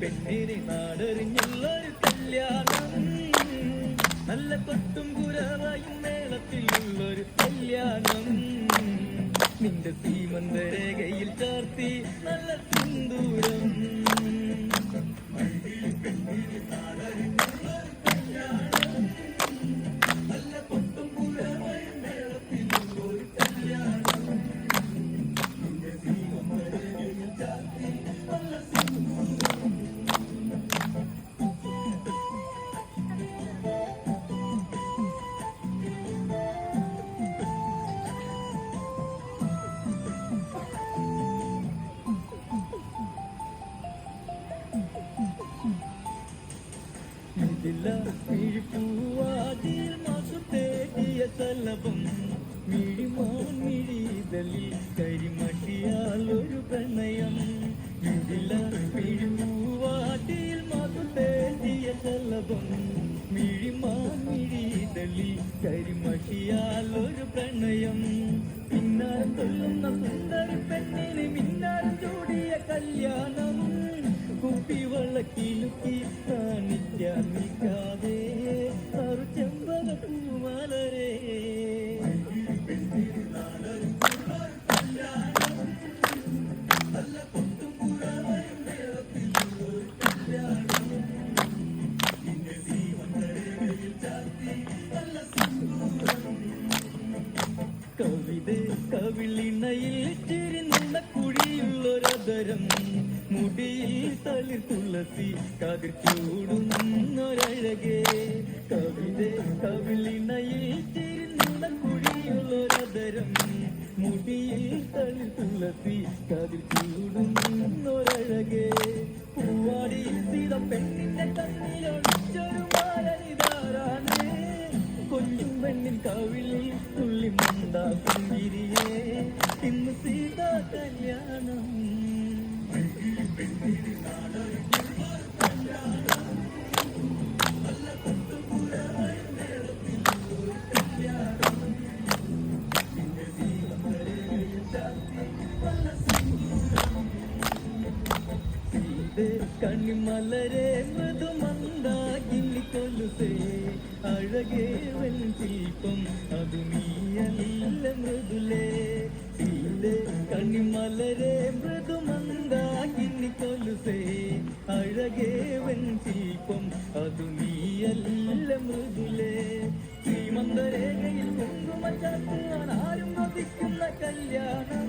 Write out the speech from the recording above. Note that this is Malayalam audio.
പെണ്ണിനെ നാടറിഞ്ഞുള്ളൊരു കല്യാണം. നല്ല കൊട്ടും കുരവായും മേളത്തിലുള്ളൊരു കല്യാണം. നിന്റെ സീമന്ത രേഖയിൽ ചാർത്തി ഇതില്ല മിഴിപ്പൂവാതിൽ മാസത്തേക്കിയ തലപം മിഴിമാൻ മിഴിതലിൽ കരിമട്ടിയാൽ ഒരു പ്രണയം. ഇതില്ല. മിഴിപ്പൂവാതിൽ മാസത്തേക്കിയ തലപം മിഴിമാൻ മിഴിതലിൽ കരിമട്ടിയാൽ ഒരു പ്രണയം. പിന്നാരം കൊല്ലുന്ന സുന്ദരി മിന്നാരം ചൂടിയ കല്യാണം. കുപ്പിവെള്ളക്കിലുക്കി കാണിക്കാൻ നിൽക്കാതെ ചെമ്പക പൂമലരേ കവിത കവിളിണയിൽ ചിരിന്ന കുഴിയുള്ളൊരതരം മുടിയിൽ തളിർ തുളസി കതിർ ചൂടുന്നൊരഴകേ. കവിത കവിളിണയിൽ ചിരിന്ന കുഴിയുള്ളൊരതരം മുടിയിൽ തളിർ തുളസി കതിർ ചൂടുന്നൊരഴകേ. പൂവാടി സീത പെണ്ണിന്റെ കണ്ണിലൊഴിച്ചൊരു മാലനിതാരാണ് കൊല്ലും പെണ്ണിൻ കവിളിൽ തുള്ളി മണ്ടാ പുഞ്ചിരിയേ ഇന്ന് സീതാ കല്യാണം. ഇത് കണ്ണിമലരെ മൃദുമന്ദാകിനി കൊലുസേ അഴകേ വൻ ശില്പം അതു നീയല്ല മൃദുലേ. ഇത് കണ്ണിമലരെ മൃദുമന്ദാകിനി കൊലുസേ അഴകേ വൻ ശില്പം അതു നീയല്ല മൃദുലേ ശ്രീമന്തരേഖയിൽ കുങ്കുമ ആരും വധിക്കുന്ന കല്യാണം